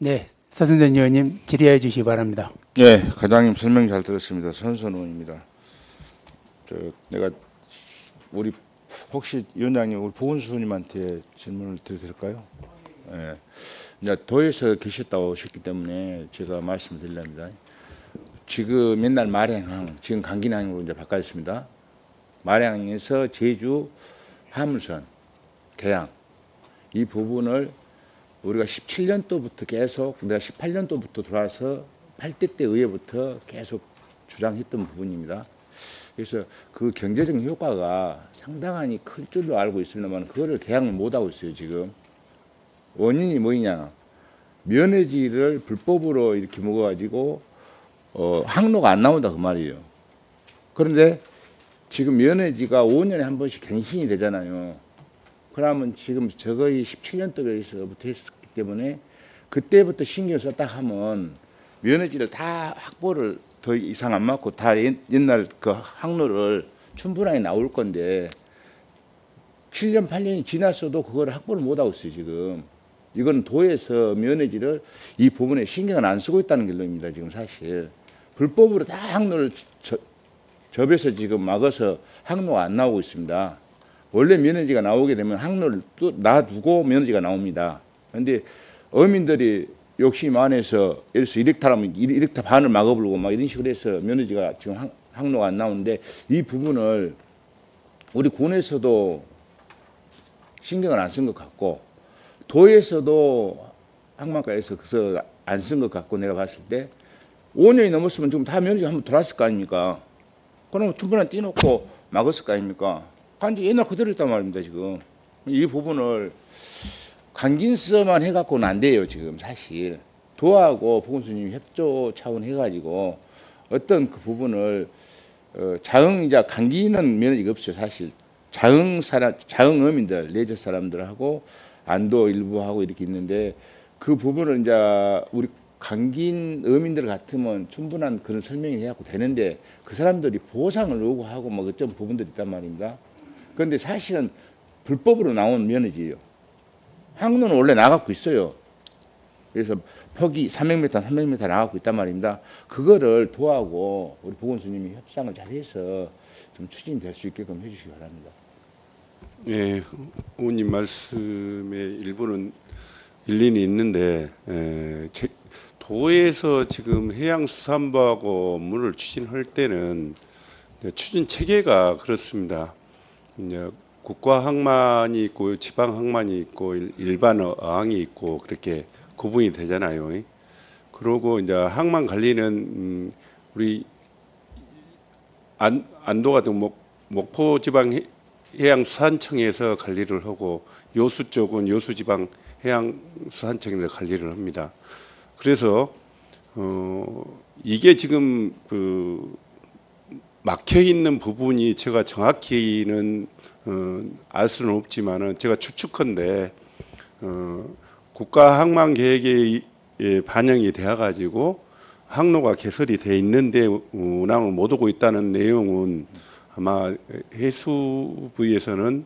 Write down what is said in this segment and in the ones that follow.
네, 서승전 의원님 질의해 주시기 바랍니다. 예, 과장님 설명 잘 들었습니다. 선선 의원입니다. 저 내가 우리 혹시 위원장님 우리 보건수 의원님한테 질문을 드려도 될까요? 예. 이제 도에서 계셨다 오셨기 때문에 제가 말씀을 드리렵니다. 지금 맨날 마량항, 지금 강긴항으로 이제 바뀌었습니다. 마량에서 제주 화물선, 개항 이 부분을 우리가 17년도부터 계속 내가 18년도부터 들어와서 8대 때 의회부터 계속 주장했던 부분입니다. 그래서 그 경제적 효과가 상당히 클 줄로 알고 있습니다만 그거를 개항을 못 하고 있어요 지금 원인이 뭐냐 면회지를 불법으로 이렇게 먹어가지고 어, 항로가 안 나온다 그 말이에요. 그런데 지금 면회지가 5년에 한 번씩 갱신이 되잖아요. 그러면 지금 저거의 17년도에서부터 했기 때문에 그때부터 신경 썼다 하면 면허지를 다 확보를 더 이상 안 맞고 다 옛- 옛날 그 항로를 충분하게 나올 건데 7년 8년이 지났어도 그걸 확보를 못 하고 있어요 지금. 이건 도에서 면허지를 이 부분에 신경을 안 쓰고 있다는 결론입니다 지금 사실. 불법으로 다 항로를 저- 접해서 지금 막아서 항로가 안 나오고 있습니다 원래 면허지가 나오게 되면 항로를 또 놔두고 면허지가 나옵니다 근데 어민들이 욕심 안에서 예를 들어서 이렉타라면 이렉타 반을 막아버리고 막 이런 식으로 해서 면허지가 지금 항, 항로가 안 나오는데 이 부분을 우리 군에서도 신경을 안 쓴 것 같고 도에서도 항만가에서 그래서 안 쓴 것 같고 내가 봤을 때 5년이 넘었으면 지금 다 면허지 한번 돌았을 거 아닙니까? 그러면 충분히 띄놓고 막았을 거 아닙니까? 간지 옛날 그대로 있단 말입니다 지금. 이 부분을 강긴서만 해갖고는 안 돼요 지금 사실. 도하고 보건수님이 협조 차원 해가지고 어떤 그 부분을 어, 자흥이자 강기는 면허가 없어요 사실. 자흥 사람 자흥 어민들 내적 사람들하고 안도 일부하고 이렇게 있는데 그 부분을 이제 우리 강긴 어민들 같으면 충분한 그런 설명이 해갖고 되는데 그 사람들이 보상을 요구하고 뭐 어떤 부분들이 있단 말입니다. 그런데 사실은 불법으로 나온 면허지예요. 항로는 원래 나가고 있어요. 그래서 폭이 300m, 300m 나가고 있단 말입니다. 그거를 도하고 우리 보건수님이 협상을 잘해서 좀 추진될 수 있게끔 해주시기 바랍니다. 예, 의원님 말씀의 일부는 일리는 있는데 에, 제, 도에서 지금 해양수산부하고 업무를 추진할 때는 추진 체계가 그렇습니다. 이제 국가 항만이 있고 지방 항만이 있고 일- 일반 어항이 있고 그렇게 구분이 되잖아요. 그러고 이제 항만 관리는 음, 우리 안, 안도 같은 목, 목포 지방 해- 해양수산청에서 관리를 하고 요수 쪽은 요수지방 해양수산청에서 관리를 합니다. 그래서 어, 이게 지금 그 막혀 있는 부분이 제가 정확히는 어, 알 수는 없지만은 제가 추측컨대 어, 국가 항만 계획에 예, 반영이 되어 가지고 항로가 개설이 돼 있는데 운항을 못 오고 있다는 내용은 아마 해수부에서는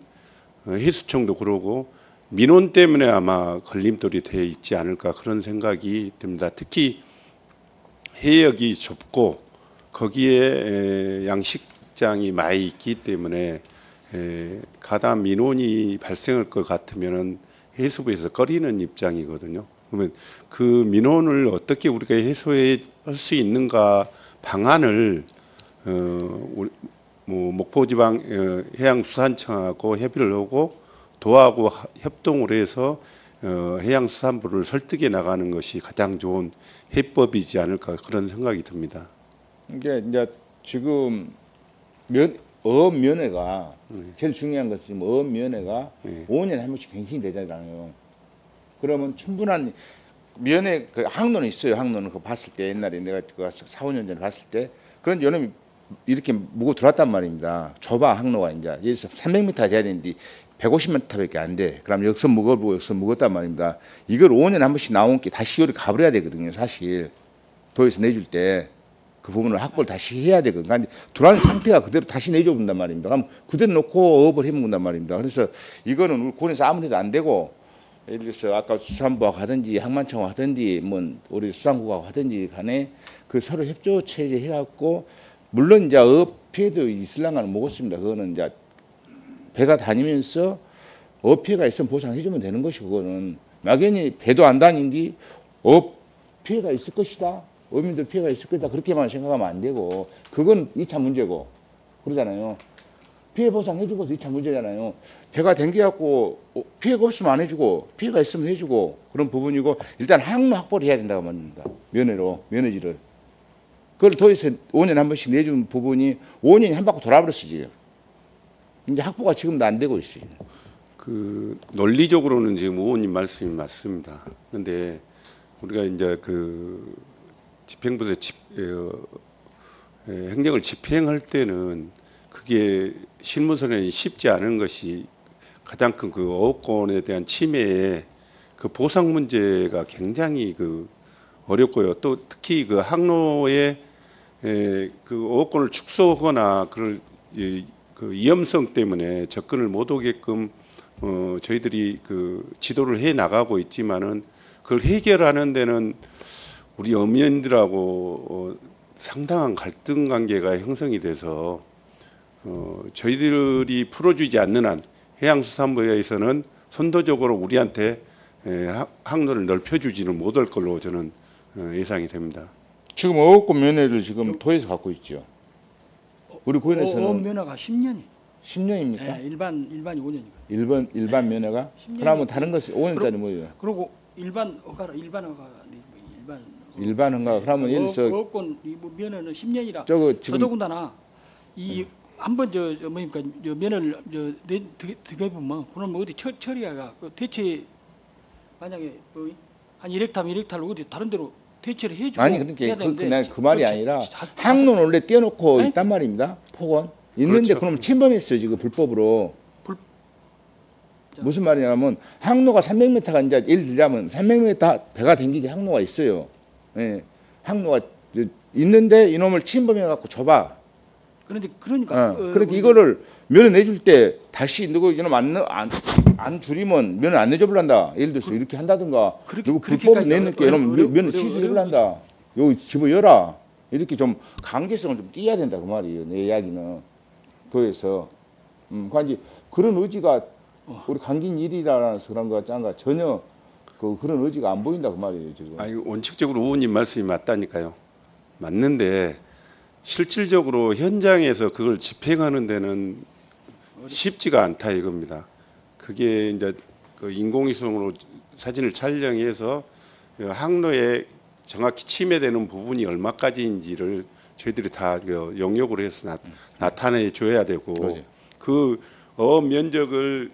어, 해수청도 그러고 민원 때문에 아마 걸림돌이 돼 있지 않을까 그런 생각이 듭니다. 특히 해역이 좁고 거기에 에, 양식장이 많이 있기 때문에 에, 가다 민원이 발생할 것 같으면은 해수부에서 꺼리는 입장이거든요. 그러면 그 민원을 어떻게 우리가 해소할 수 있는가 방안을 어, 뭐 목포지방 어, 해양수산청하고 협의를 하고 도하고 하- 협동을 해서 어, 해양수산부를 설득해 나가는 것이 가장 좋은 해법이지 않을까 그런 생각이 듭니다. 이게 이제 지금 면 어업 면회가 제일 중요한 것은 지금 어업 면회가 네. 5년에 한 번씩 갱신이 되잖아요. 그러면 충분한 면회 그 항로는 있어요. 항로는 그거 봤을 때 옛날에 내가 그 4, 5년 전에 봤을 때 그런 여름이 이렇게 무고 들어왔단 말입니다. 좁아 항로가 이제 여기서 300m 돼야 되는데 150m밖에 안 돼. 그럼 여기서 묵어보고 여기서 묵었단 말입니다. 이걸 5년에 한 번씩 나온 게 다시 여기 가버려야 되거든요. 사실 도에서 내줄 때 그 부분을 확보를 다시 해야 되거든요. 그러니까 들어온 상태가 그대로 다시 내줘 본단 말입니다. 그럼 그대로 놓고 어업을 해 먹는단 말입니다. 그래서 이거는 우리 군에서 아무리 해도 안 되고 예를 들어서 아까 수산부하고 하든지 항만청하고 하든지 뭐 우리 수산국하고 하든지 간에 그 서로 협조 체제 해갖고 물론 이제 업 피해도 있을랑가는 먹었습니다. 그거는 이제 배가 다니면서 업 피해가 있으면 보상해주면 되는 것이고 그거는 막연히 배도 안 다닌디 업 피해가 있을 것이다. 어민들 피해가 있을 것이다. 그렇게만 생각하면 안 되고 그건 2차 문제고 그러잖아요. 피해 보상 해주고 2차 문제잖아요. 배가 댕겨갖고 어, 피해가 없으면 안 해주고 피해가 있으면 해주고 그런 부분이고 일단 항로 확보를 해야 된다고 말입니다. 면회로 면회지를 그걸 도에서 5년에 한 번씩 내준 부분이 5년이 한 바퀴 돌아버렸어 지금. 이제 확보가 지금도 안 되고 있어요. 그 논리적으로는 지금 의원님 말씀이 맞습니다. 그런데 우리가 이제 그 집행부에서 집, 어, 에, 행정을 집행할 때는 그게 실무선에 쉽지 않은 것이 가장 큰 그 어업권에 대한 침해에 그 보상 문제가 굉장히 그 어렵고요. 또 특히 그 항로에 에, 그 어업권을 축소하거나 그런 이, 그 위험성 때문에 접근을 못 오게끔 어, 저희들이 그 지도를 해 나가고 있지만은 그걸 해결하는 데는 우리 어민들하고 어, 상당한 갈등 관계가 형성이 돼서 어, 저희들이 풀어주지 않는 한 해양수산부에서는 선도적으로 우리한테 에, 항- 항로를 넓혀주지는 못할 걸로 저는 어, 예상이 됩니다. 지금 어업권 면회를 지금 도에서 갖고 있죠. 우리 어, 고인에서는 면허가 10년이. 10년입니까? 네, 일반 일반이 5년이고. 일반 일반 면허가? 10년이 그러면 다른 것이 5년짜리 뭐예요? 그리고 일반 허가라 일반 허가 일반 일반 허가 그러면 예를 들어서 어권 뭐 면허는 10년이라. 저거 지금 더더군다나 이 한번저 뭡니까 저 면허를 저 드게 보면 그럼 어디 처, 처리가 그 대체 만약에 뭐한 1렉타면 1렉타를 어디 다른 데로 대체를 해주고 아니 그러니까 그, 되는데 그, 난그 말이 자- 아니라 자- 자- 항로는 원래 떼어놓고 네? 있단 말입니다. 폭언 있는데 그렇죠. 그럼 침범했어요 지금 불법으로. 불- 무슨 말이냐면 항로가 300m가 이제 예를 들자면 300m 배가 댕기게 항로가 있어요. 예, 항로가 있는데 이놈을 침범해갖고 줘봐. 그런데 그러니까 어, 어, 그렇게 우리 이거를 면허 내줄 때 다시 누구 이놈 안, 넣- 안, 안 줄이면 면허 안 내줘버린다. 예를 들어서 이렇게 한다든가 그렇게- 누구 불법 내놓게 이놈 어려- 취소해버린다. 여기 집어 열라. 이렇게 좀 강제성을 좀 띄어야 된다 그 말이에요. 내 이야기는 도에서. 음, 그러니까 이제 그런 의지가 어. 우리 강긴 일이라서 그런 거 짠가 전혀 그 그런 의지가 안 보인다 그 말이에요 지금. 아니 원칙적으로 의원님 말씀이 맞다니까요. 맞는데 실질적으로 현장에서 그걸 집행하는 데는 쉽지가 않다 이겁니다. 그게 이제 그 인공위성으로 사진을 촬영해서 그 항로에 정확히 침해되는 부분이 얼마까지인지를 저희들이 다그 영역으로 해서 나, 타내 줘야 되고 그거죠. 그 면적을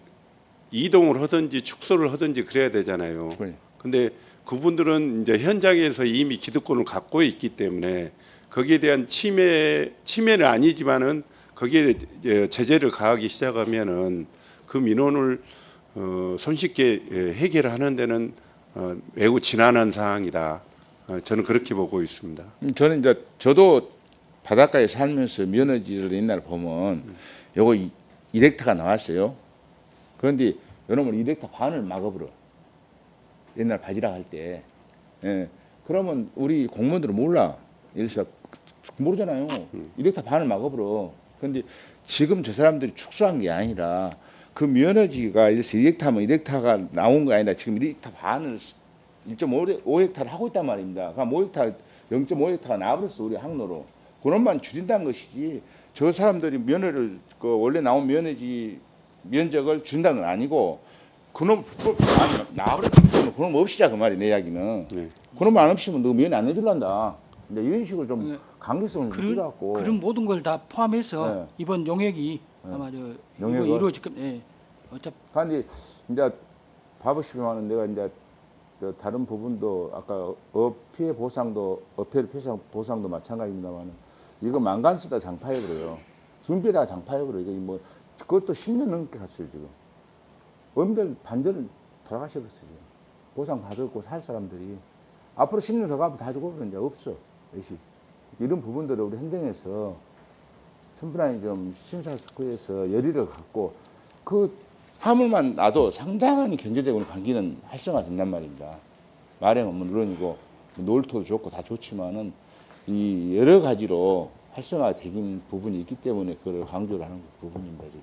이동을 하든지 축소를 하든지 그래야 되잖아요. 그래. 근데 그분들은 이제 현장에서 이미 기득권을 갖고 있기 때문에 거기에 대한 침해 침해는 아니지만은 거기에 제재를 가하기 시작하면은 그 민원을 어, 손쉽게 예, 해결하는 데는 어, 매우 지난한 상황이다. 어, 저는 그렇게 보고 있습니다. 음, 저는 이제 저도 바닷가에 살면서 면허지를 옛날 보면 요거 이- 이렉타가 나왔어요. 그런데 요놈을 이렉타 반을 막아버려. 옛날 바지락 할 때. 예. 그러면 우리 공무원들은 몰라. 들어서 모르잖아요. 이렉타 반을 막아버려. 그런데 지금 저 사람들이 축소한 게 아니라 그 면허지가 들어서 이렉타면 이렉타가 나온 거 아니라 지금 이렉타 반을 1.5헥타를 하고 있단 말입니다. 그럼 5헥타, 0.5헥타가 나버렸어 우리 항로로. 그놈만 줄인다는 것이지. 저 사람들이 면허를 그 원래 나온 면허지 면적을 준다는 건 아니고 그놈 나버렸으면 그놈 없이자 그 말이 내 이야기는. 네. 그놈 안 없이면 너 면허 안 내줄란다. 이제 이런 식으로 좀 네. 강제성을 좀 그런 띄갖고. 그런 모든 걸 다 포함해서 네. 이번 용역이 네. 아마 저 이거 용역은? 이루어질 겁니다. 예. 어차피 그런데 이제 봐보시면 내가 이제 저 다른 부분도 아까 업 피해 보상도 업 피해 보상 보상도 마찬가지입니다만 이거 만간 쓰다 장파해 버려요. 준비다 장파해 버려. 이거 뭐 그것도 10년 넘게 갔어요 지금. 어민들 반절은 돌아가셔버렸어요. 지금. 보상 받았고 살 사람들이 앞으로 10년 더 가면 다 죽어버리는 이제 없어. 역시 이런 부분들을 우리 행정에서 충분히 좀 심사숙고해서 열의를 갖고 그 화물만 놔도 상당한 경제적으로 관계는 활성화된단 말입니다. 마량은 물론이고 놀토도 좋고 다 좋지만은 이 여러 가지로 활성화되긴 부분이 있기 때문에 그걸 강조를 하는 부분입니다 지금.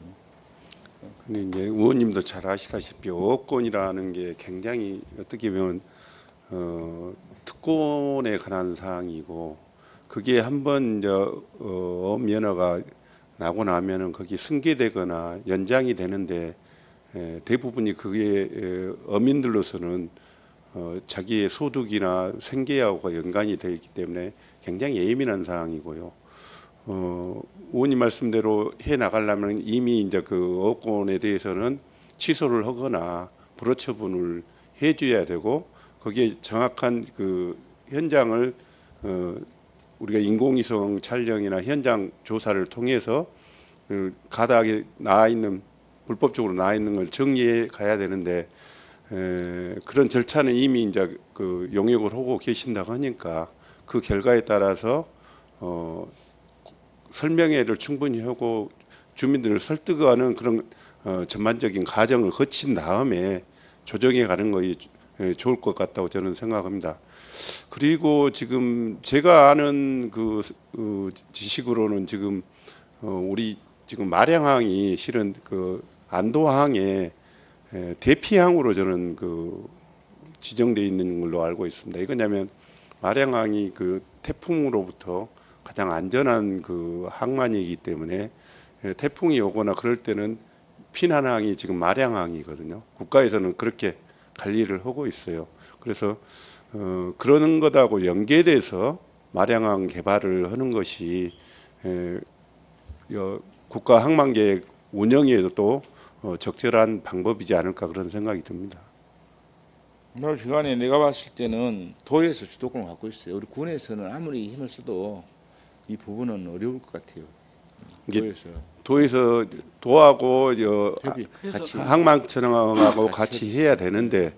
근데 이제 의원님도 잘 아시다시피 어권이라는 게 굉장히 어떻게 보면 어, 특권에 관한 사항이고 그게 한번 이제 어, 면허가 나고 나면은 거기 승계되거나 연장이 되는데 에, 대부분이 그게 에, 어민들로서는 어, 자기의 소득이나 생계하고 연관이 되어 있기 때문에 굉장히 예민한 사항이고요. 어, 의원님 말씀대로 해 나가려면 이미 이제 그 업권에 대해서는 취소를 하거나 불허 처분을 해줘야 되고 거기에 정확한 그 현장을 어, 우리가 인공위성 촬영이나 현장 조사를 통해서 그 가닥에 나와 있는 불법적으로 나와 있는 걸 정리해 가야 되는데 에, 그런 절차는 이미 이제 그 용역을 하고 계신다고 하니까 그 결과에 따라서 어, 설명회를 충분히 하고 주민들을 설득하는 그런 어, 전반적인 과정을 거친 다음에 조정해 가는 것이 에, 좋을 것 같다고 저는 생각합니다. 그리고 지금 제가 아는 그 어, 지식으로는 지금 어, 우리 지금 마량항이 실은 그 안도항에 에, 대피항으로 저는 그 지정돼 있는 걸로 알고 있습니다. 이거냐면 마량항이 그 태풍으로부터 가장 안전한 그 항만이기 때문에 에, 태풍이 오거나 그럴 때는 피난항이 지금 마량항이거든요. 국가에서는 그렇게 관리를 하고 있어요. 그래서 어, 그러는 것하고 연계돼서 마량항 개발을 하는 것이 에, 여, 국가 항만계획 운영에도 어, 적절한 방법이지 않을까 그런 생각이 듭니다. 나 주간에 내가 봤을 때는 도에서 주도권을 갖고 있어요. 우리 군에서는 아무리 힘을 써도 이 부분은 어려울 것 같아요. 도에서 도에서 도하고 저 협의 그래서 같이 항만청하고 같이 해야 되는데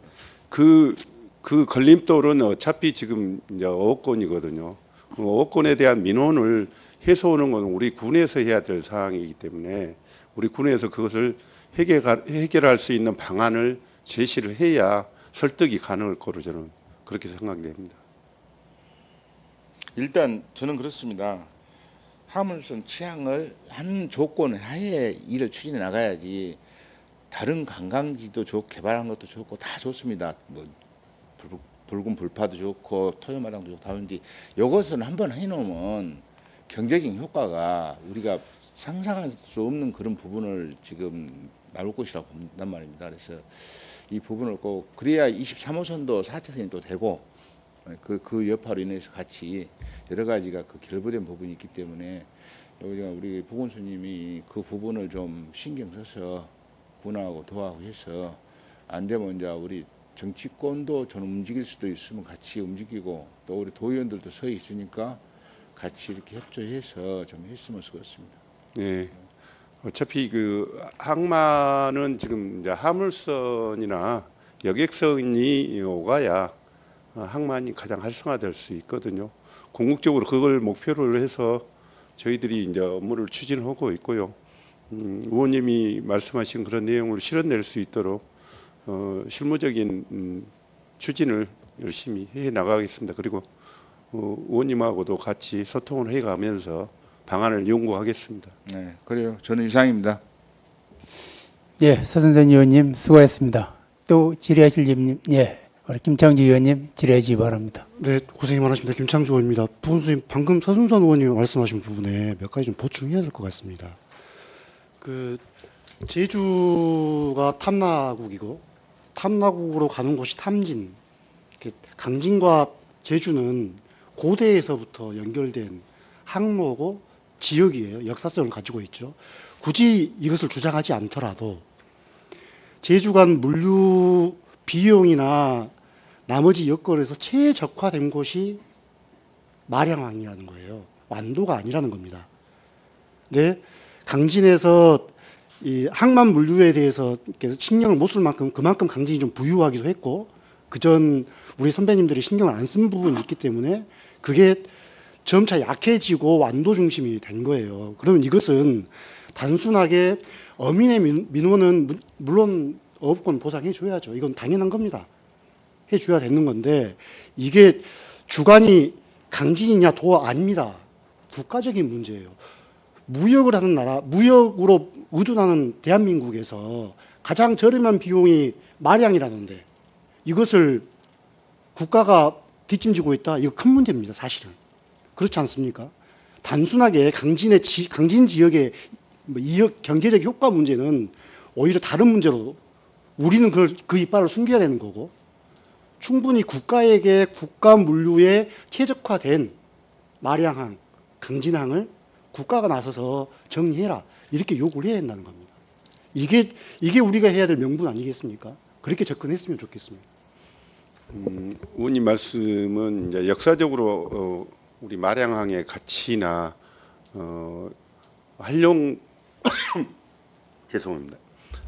그, 그 걸림돌은 어차피 지금 이제 어업권이거든요. 그 어업권에 대한 민원을 해소하는 건 우리 군에서 해야 될 사항이기 때문에 우리 군에서 그것을 해결, 해결할 수 있는 방안을 제시를 해야 설득이 가능할 거로 저는 그렇게 생각됩니다. 일단 저는 그렇습니다. 화물선 취향을 한 조건 하에 일을 추진해 나가야지 다른 관광지도 좋고 개발한 것도 좋고 다 좋습니다. 뭐 불, 붉은 불파도 좋고 토요마당도 좋고 다 좋은데 이것은 한번 해놓으면 경제적인 효과가 우리가 상상할 수 없는 그런 부분을 지금 나올 것이라고 본단 말입니다. 그래서 이 부분을 꼭 그래야 23호선도 4차선이 또 되고 그, 그 여파로 인해서 같이 여러 가지가 그 결부된 부분이 있기 때문에 여기가 우리 부군수님이 그 부분을 좀 신경 써서 군하고 도하고 해서 안 되면 이제 우리 정치권도 좀 움직일 수도 있으면 같이 움직이고 또 우리 도의원들도 서 있으니까 같이 이렇게 협조해서 좀 했으면 좋겠습니다. 네. 어차피 그 항만은 지금 이제 화물선이나 여객선이 오가야 항만이 가장 활성화될 수 있거든요. 궁극적으로 그걸 목표로 해서 저희들이 이제 업무를 추진하고 있고요. 음, 의원님이 말씀하신 그런 내용을 실현낼 수 있도록 어, 실무적인 음, 추진을 열심히 해 나가겠습니다. 그리고 어, 의원님하고도 같이 소통을 해가면서 방안을 연구하겠습니다. 네, 그래요. 저는 이상입니다. 예, 서선생 의원님 수고했습니다. 또 질의하실 님, 예, 우리 김창지 의원님 질의해 주기 바랍니다. 네, 고생이 많으십니다. 김창주 의원입니다. 부원수님 방금 서순선 의원님이 말씀하신 부분에 몇 가지 좀 보충해야 될 것 같습니다. 그 제주가 탐나국이고 탐나국으로 가는 곳이 탐진. 강진과 제주는 고대에서부터 연결된 항로고 지역이에요. 역사성을 가지고 있죠. 굳이 이것을 주장하지 않더라도 제주 간 물류 비용이나 나머지 여건에서 최적화된 곳이 마량항이라는 거예요. 완도가 아니라는 겁니다. 근데 강진에서 이 항만 물류에 대해서 이렇게 신경을 못 쓸 만큼 그만큼 강진이 좀 부유하기도 했고 그전 우리 선배님들이 신경을 안 쓴 부분이 있기 때문에 그게 점차 약해지고 완도 중심이 된 거예요. 그러면 이것은 단순하게 어민의 민- 민원은 무- 물론 어업권 보상해 줘야죠. 이건 당연한 겁니다. 해 줘야 되는 건데 이게 주관이 강진이냐 도가 아닙니다. 국가적인 문제예요. 무역을 하는 나라, 무역으로 의존하는 대한민국에서 가장 저렴한 비용이 마량이라는데 이것을 국가가 뒷짐지고 있다. 이거 큰 문제입니다. 사실은 그렇지 않습니까? 단순하게 강진의 지, 강진 지역의 뭐 이역 경제적 효과 문제는 오히려 다른 문제로 우리는 그걸 그 이빨을 숨겨야 되는 거고 충분히 국가에게 국가 물류에 최적화된 마량항, 강진항을 국가가 나서서 정리해라 이렇게 요구를 해야 한다는 겁니다. 이게 이게 우리가 해야 될 명분 아니겠습니까? 그렇게 접근했으면 좋겠습니다. 음, 의원님 말씀은 이제 역사적으로 어, 우리 마량항의 가치나 어, 한룡 죄송합니다.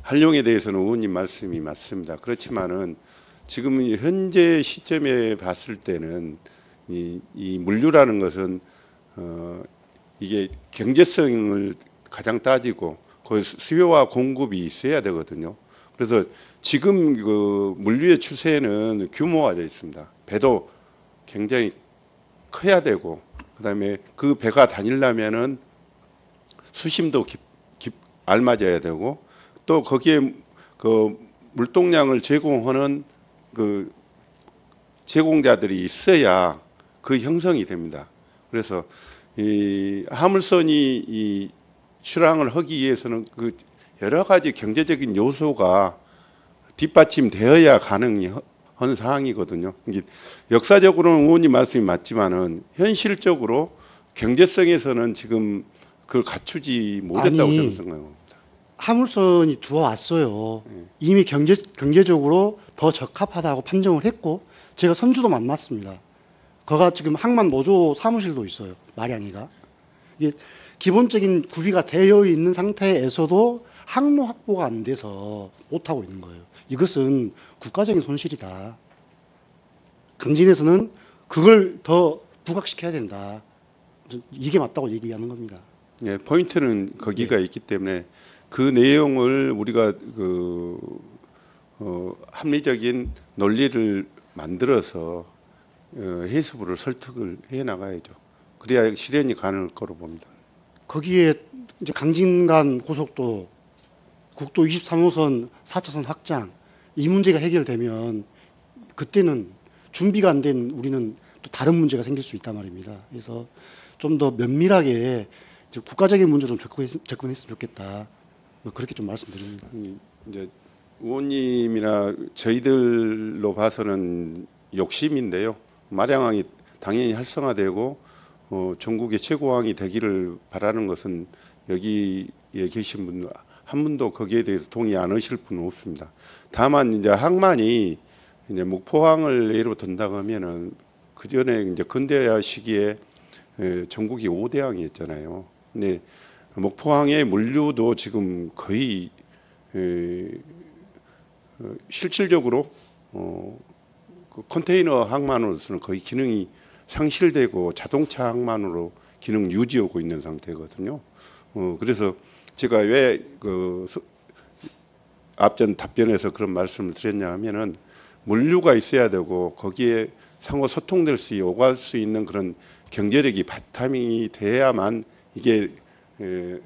한룡에 대해서는 의원님 말씀이 맞습니다. 그렇지만은 지금 현재 시점에 봤을 때는 이, 이 물류라는 것은 어, 이게 경제성을 가장 따지고 그 수요와 공급이 있어야 되거든요. 그래서 지금 그 물류의 추세는 규모화 되어 있습니다. 배도 굉장히 커야 되고 그다음에 그 배가 다니려면은 수심도 깊, 깊 알맞아야 되고 또 거기에 그 물동량을 제공하는 그 제공자들이 있어야 그 형성이 됩니다. 그래서 이 하물선이 이 출항을 하기 위해서는 그 여러 가지 경제적인 요소가 뒷받침되어야 가능한 사항이거든요. 이게 역사적으로는 의원님 말씀이 맞지만은 현실적으로 경제성에서는 지금 그걸 갖추지 못했다고 아니, 저는 생각합니다. 화물선이 들어왔어요. 이미 경제 경제적으로 더 적합하다고 판정을 했고 제가 선주도 만났습니다. 거가 지금 항만 노조 사무실도 있어요. 마량이가 이게 기본적인 구비가 되어 있는 상태에서도 항로 확보가 안 돼서 못 하고 있는 거예요. 이것은 국가적인 손실이다. 강진에서는 그걸 더 부각시켜야 된다. 이게 맞다고 얘기하는 겁니다. 예, 포인트는 거기가 있기 때문에 그 내용을 우리가 그 어, 합리적인 논리를 만들어서 어, 해수부를 설득을 해 나가야죠. 그래야 실현이 가능할 거로 봅니다. 거기에 이제 강진간 고속도로, 국도 23호선 4차선 확장 이 문제가 해결되면 그때는 준비가 안 된 우리는 또 다른 문제가 생길 수 있단 말입니다. 그래서 좀 더 면밀하게 국가적인 문제로 좀 접근했, 접근했으면 좋겠다. 뭐 그렇게 좀 말씀드립니다. 이- 이제 의원님이나 저희들로 봐서는 욕심인데요. 마량항이 당연히 활성화되고 어, 전국의 최고항이 되기를 바라는 것은 여기에 계신 분 한 분도 거기에 대해서 동의 안 하실 분은 없습니다. 다만 이제 항만이 이제 목포항을 예로 든다고 하면은 그 전에 이제 근대화 시기에 에, 전국이 5대항이었잖아요. 근데 목포항의 물류도 지금 거의 에, 어, 실질적으로 어, 그 컨테이너 항만으로서는 거의 기능이 상실되고 자동차 항만으로 기능 유지하고 있는 상태거든요. 어, 그래서 제가 왜 그 앞전 답변에서 그런 말씀을 드렸냐 하면은 물류가 있어야 되고 거기에 상호 소통될 수 있고 오갈 수 있는 그런 경제력이 바탕이 돼야만 이게 에,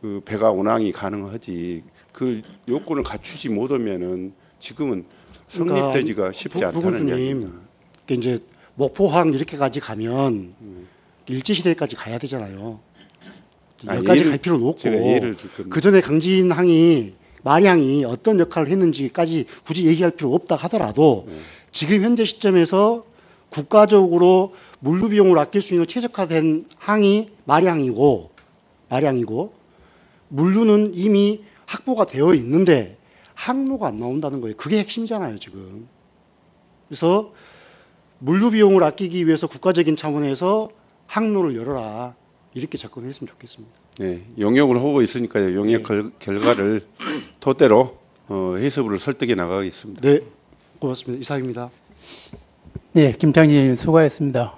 그 배가 운항이 가능하지 그 요건을 갖추지 못하면은 지금은 그러니까 성립되지가 쉽지 부- 않다는 이야기입니다. 그러니까 이제 목포항 이렇게까지 가면 일제 시대까지 가야 되잖아요. 아, 여기까지 갈 필요는 없고. 그 전에 강진항이 마량이 어떤 역할을 했는지까지 굳이 얘기할 필요 없다 하더라도 네. 지금 현재 시점에서 국가적으로 물류 비용을 아낄 수 있는 최적화된 항이 마량이고 마량이고 물류는 이미 확보가 되어 있는데 항로가 안 나온다는 거예요. 그게 핵심이잖아요, 지금. 그래서 물류 비용을 아끼기 위해서 국가적인 차원에서 항로를 열어라. 이렇게 접근했으면 좋겠습니다. 네, 용역을 하고 있으니까요. 용역 결, 결과를 토대로 어, 해수부를 설득해 나가겠습니다. 네, 고맙습니다. 이상입니다. 네, 김창진 수고하셨습니다.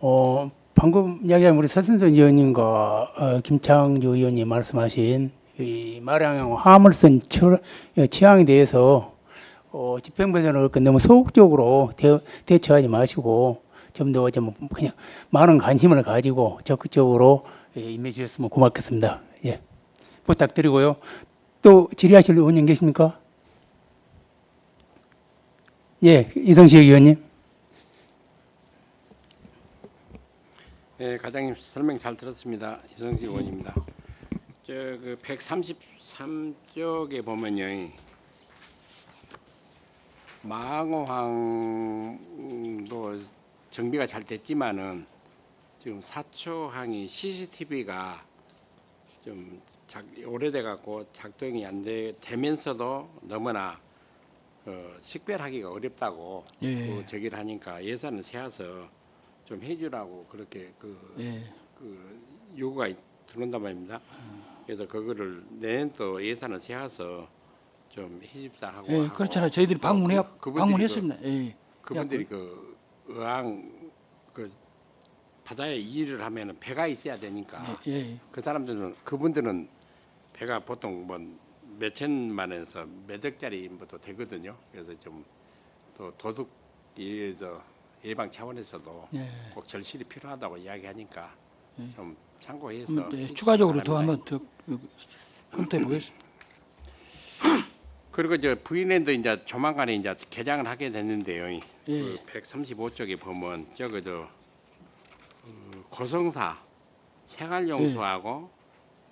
어, 방금 이야기한 우리 서순선 의원님과 어, 김창조 의원님 말씀하신 이 마량 화물선 처- 어, 취향에 대해서 어, 집행부에서는 그 너무 소극적으로 대, 대처하지 마시고 좀 더 좀 그냥 많은 관심을 가지고 적극적으로 예, 임해 주셨으면 고맙겠습니다. 예, 부탁드리고요. 또 질의하실 의원님 계십니까? 예, 이성식 의원님. 네, 과장님 설명 잘 들었습니다. 이성식 의원입니다. 저그 133쪽에 보면요. 망호항도 정비가 잘 됐지만은 지금 사초항이 CCTV가 좀 작, 오래돼 갖고 작동이 안 되, 되면서도 너무나 어, 식별하기가 어렵다고 예. 그 저기를 하니까 예산을 세워서 좀 해주라고 그렇게 그, 예. 그 요구가 들어온단 말입니다. 그래서 그거를 내년도 예산을 세워서 좀 해줍사 하고 예, 그렇잖아요. 저희들이 또 방문해 그- 방문했습니다. 예. 그, 그분들이 그 의왕 그 바다에 일을 하면은 배가 있어야 되니까 예, 예. 그 사람들은 그분들은 배가 보통 뭐 몇 천만 원에서 몇 억짜리부터 되거든요. 그래서 좀 또 도둑 예저 예방 차원에서도 예. 꼭 절실히 필요하다고 이야기하니까 예. 좀 참고해서 음, 네, 추가적으로 더. 한번 더 검토해 보겠습니다. 그리고 저 부인랜드 이제 조만간에 이제 개장을 하게 됐는데요. 예. 그 135쪽에 보면 저거 저 어, 고성사 생활용수하고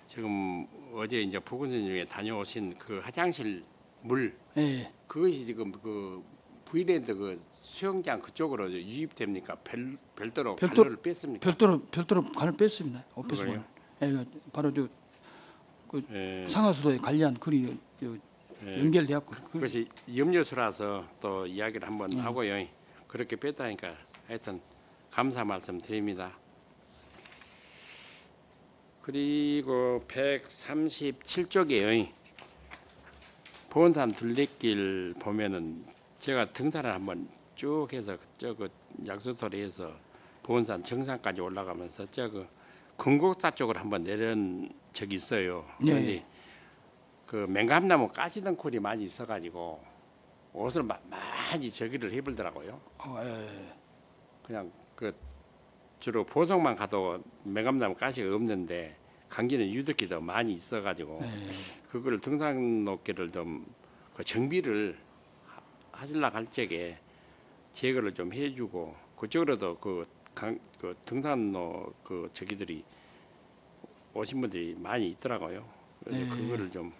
지금 어제 이제 중에 다녀오신 그 화장실 물 예. 그것이 지금 그 부인랜드 그 수영장 그쪽으로 유입됩니까? 별 별도로 별도- 발로를 뺐습니까? 별도로 별도로 관을 뺐습니다. 오피스 그래요? 관. 예, 바로 저 예, 상하수도에 관리한 글이 저 예. 연결되었고 그, 그것이 염려수라서 또 이야기를 한번 음. 하고요. 그렇게 뺐다니까 하여튼 감사 말씀 드립니다. 그리고 137쪽에요. 보은산 둘레길 보면은 제가 등산을 한번 쭉 해서 저그 약수터리에서 보은산 정상까지 올라가면서 저그 금곡사 쪽으로 한번 내려온 적이 있어요. 예. 그런데 그 맹감나무 가시덩굴이 많이 있어가지고 옷을 마- 많이 저기를 해불더라고요. 어, 예. 그냥 그 주로 보석만 가도 맹감나무 가시가 없는데 강기는 유독히 더 많이 있어가지고 예. 그걸 등산로길을 좀그 정비를 하- 하실라 할 적에 제거를 좀 해주고 그쪽으로도 그, 강, 그 등산로 그 저기들이 오신 분들이 많이 있더라고요. 그래서 네. 그거를 좀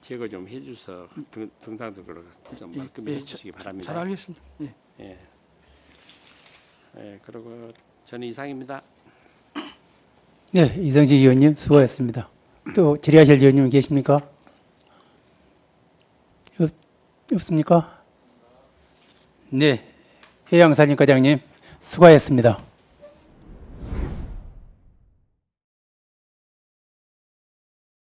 제거 좀 해줘서 등, 등산로를 좀 예, 말끔히 예, 해주시기 바랍니다. 잘 알겠습니다. 예. 예. 예, 그리고 저는 이상입니다. 네, 이성식 의원님 수고하셨습니다. 또 질의하실 의원님 계십니까? 없, 없습니까? 네, 해양사진과장님 수고하셨습니다.